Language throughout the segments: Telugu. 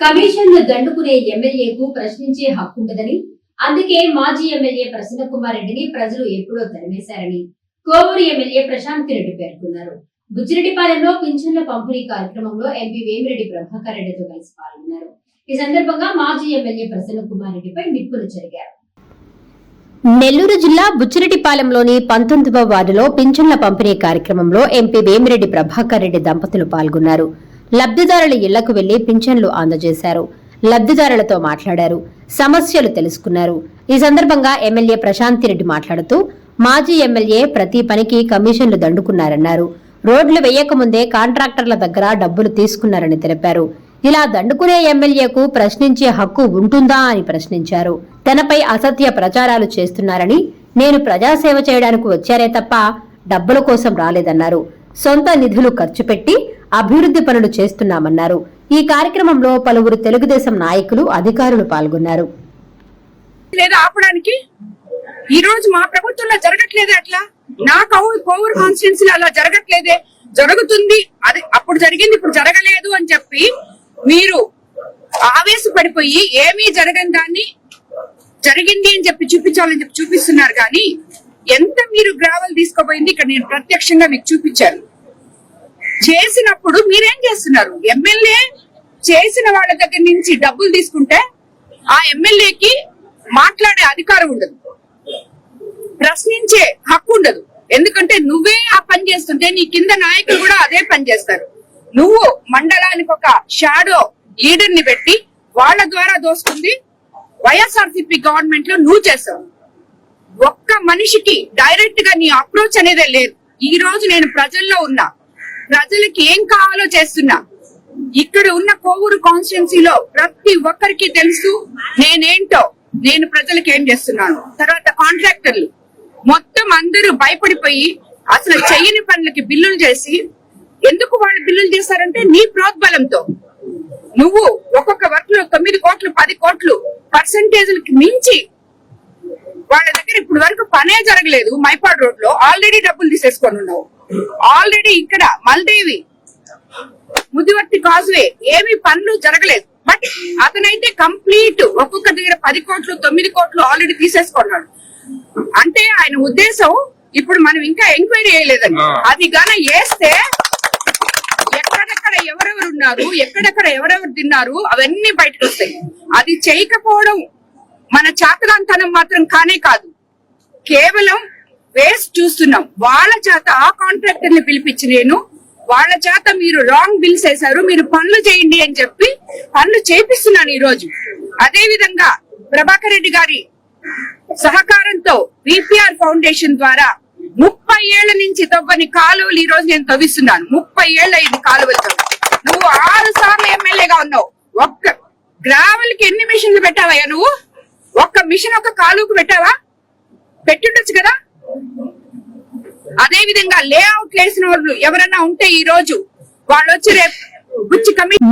కమిషన్లు దండుకునే ఎమ్మెల్యేకు ప్రశ్నించే హక్కుండదని అందుకే మాజీ ఎమ్మెల్యే ప్రసన్న కుమార్ రెడ్డిని ప్రజలు ఎప్పుడో తరిమేశారని కోవూరు ఎమ్మెల్యే ప్రశాంత్ రెడ్డి పేర్కొన్నారు. బుచ్చిరెడ్డిపాలెంలో పింఛన్ల పంపిణీ కార్యక్రమంలో ఎంపీ వేమిరెడ్డి ప్రభాకర్ రెడ్డితో కలిసి పాల్గొన్నారు. ఈ సందర్భంగా మాజీ ఎమ్మెల్యే ప్రసన్న కుమార్ రెడ్డిపై నిప్పులు జరిగారు నెల్లూరు జిల్లా బుచ్చిరెడ్డిపాలెంలోని పంతొమ్మిదవ వార్డులో పింఛన్ల పంపిణీ కార్యక్రమంలో ఎంపీ వేమిరెడ్డి ప్రభాకర్ రెడ్డి దంపతులు పాల్గొన్నారు. లబ్ధిదారుల ఇళ్ళకు వెళ్ళి పింఛన్లు అందజేశారు. లబ్ధిదారులతో మాట్లాడారు. సమస్యలు తెలుసుకున్నారు. ఈ సందర్భంగా ఎమ్మెల్యే ప్రశాంతిరెడ్డి మాట్లాడుతూ మాజీ ఎమ్మెల్యే ప్రతి పనికి కమిషన్లు దండుకున్నారన్నారు. రోడ్లు వేయకముందే కాంట్రాక్టర్ల దగ్గర డబ్బులు తీసుకున్నారని తెలిపారు. ఇలా దండుకునే ఎమ్మెల్యేకు ప్రశ్నించే హక్కు ఉంటుందా అని ప్రశ్నించారు. తనపై అసత్య ప్రచారాలు చేస్తున్నారని నేను ప్రజాసేవ చేయడానికి వచ్చారే తప్ప డబ్బుల కోసం రాలేదన్నారు. సొంత నిధులు ఖర్చు పెట్టి అభివృద్ధి పనులు చేస్తున్నామన్నారు. ఈ కార్యక్రమంలో పలువురు తెలుగుదేశం నాయకులు అధికారులు పాల్గొన్నారు. లేదా ఆపడానికి? ఈ రోజు మా ప్రభుత్వంలో జరగట్లేదే అట్లా? నా కౌ- కోవూరు అలా జరగట్లేదే? జరుగుతుంది. అది అప్పుడు జరిగింది ఇప్పుడు జరగలేదు అని చెప్పి మీరు ఆవేశపడిపోయి ఏమీ జరగని దాన్ని జరిగింది అని చెప్పి చూపించాలని చెప్పి చూపిస్తున్నారు కానీ ఎంత మీరు గ్రావెల్ తీసుకోబోయింది ఇక్కడ నేను ప్రత్యక్షంగా మీకు చూపించాను. చేసినప్పుడు మీరేం చేస్తున్నారు? ఎమ్మెల్యే చేసిన వాళ్ళ దగ్గర నుంచి డబ్బులు తీసుకుంటే ఆ ఎమ్మెల్యేకి మాట్లాడే అధికారం ఉండదు. ప్రశ్నించే హక్కు ఉండదు. ఎందుకంటే నువ్వే ఆ పని చేస్తుంటే నీ కింద నాయకులు కూడా అదే పని చేస్తారు. నువ్వు మండలానికి ఒక షాడో లీడర్ని పెట్టి వాళ్ళ ద్వారా దోసుకుంది వైఎస్ఆర్సీపీ గవర్నమెంట్లో నువ్వు చేసావు ఒక్క మనిషికి డైరెక్ట్గా నీ అప్రోచ్ అనేదే లేదు. ఈ రోజు నేను ప్రజల్లో ఉన్నా. ప్రజలకి ఏం కావాలో చేస్తున్నా. ఇక్కడ ఉన్న కోవూరు కాన్స్టిట్యున్సీలో ప్రతి ఒక్కరికి తెలుసు నేనేంటో నేను ప్రజలకు ఏం చేస్తున్నాను. తర్వాత కాంట్రాక్టర్లు. మొత్తం అందరూ భయపడిపోయి అసలు చెయ్యని పనులకి బిల్లులు చేసి ఎందుకు వాళ్ళు బిల్లులు చేశారంటే నీ ప్రోద్బలంతో. నువ్వు ఒక్కొక్క వర్క్లో తొమ్మిది కోట్లు పది కోట్లు పర్సంటేజ్లకి మించి వాళ్ళ దగ్గర ఇప్పుడు వరకు పనే జరగలేదు. మైపాడ్ రోడ్లో ఆల్రెడీ డబ్బులు తీసేసుకొని ఉన్నావు. ఆల్రెడీ ఇక్కడ మల్దేవి ముదివర్తి కాజువే. ఏమి పనులు జరగలేదు. బట్ అతనైతే కంప్లీట్ ఒక్కొక్క దగ్గర పది కోట్లు తొమ్మిది కోట్లు ఆల్రెడీ తీసేసుకున్నాడు. అంటే ఆయన ఉద్దేశం ఇప్పుడు మనం ఇంకా ఎంక్వైరీ చేయలేదండి. అది గాన వేస్తే ఎక్కడెక్కడ ఎవరెవరు ఉన్నారు ఎక్కడెక్కడ ఎవరెవరు తిన్నారు అవన్నీ బయటకు వస్తాయి. అది చేయకపోవడం మన చాతగాంతనం మాత్రం కానే కాదు. కేవలం వేస్ట్ చూస్తున్నాం. వాళ్ళ చేత ఆ కాంట్రాక్టర్ని పిలిపించి నేను వాళ్ళ చేత మీరు రాంగ్ బిల్స్ వేశారు మీరు పనులు చేయండి అని చెప్పి పనులు చేపిస్తున్నాను ఈ రోజు అదే విధంగా ప్రభాకర్ రెడ్డి గారి సహకారంతో విపిఆర్ ఫౌండేషన్ ద్వారా ముప్పై ఏళ్ళ నుంచి తవ్వని కాలువలు ఈ రోజు నేను తవ్విస్తున్నాను. ముప్పై ఏళ్ళ ఇది కాలువలు తవ్వి. నువ్వు ఆరు సార్లు ఎమ్మెల్యేగా ఉన్నావు. ఒక్క గ్రావెల్కి ఎన్ని మిషన్లు పెట్టావయ్యా నువ్వు? ఒక్క మిషన్ ఒక కాలువకు పెట్టావా? పెట్టుండొచ్చు కదా? అదే విధంగా లేఅవుట్ లేసిన వాళ్ళు ఎవరన్నా ఉంటే ఈ రోజు వాళ్ళు వచ్చి రేపు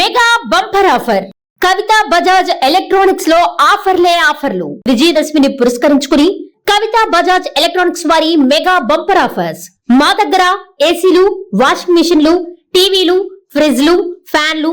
mega bumper offer. Kavitha Bajaj ఎలక్ట్రానిక్స్లో ఆఫర్లే ఆఫర్లు. విజయదశమిని పురస్కరించుకుని కవిత బజాజ్ ఎలక్ట్రానిక్స్ వారి మెగా బంపర్ ఆఫర్స్. మా దగ్గర ఏసీలు వాషింగ్ మిషన్లు టీవీలు ఫ్రిడ్జ్లు ఫ్యాన్లు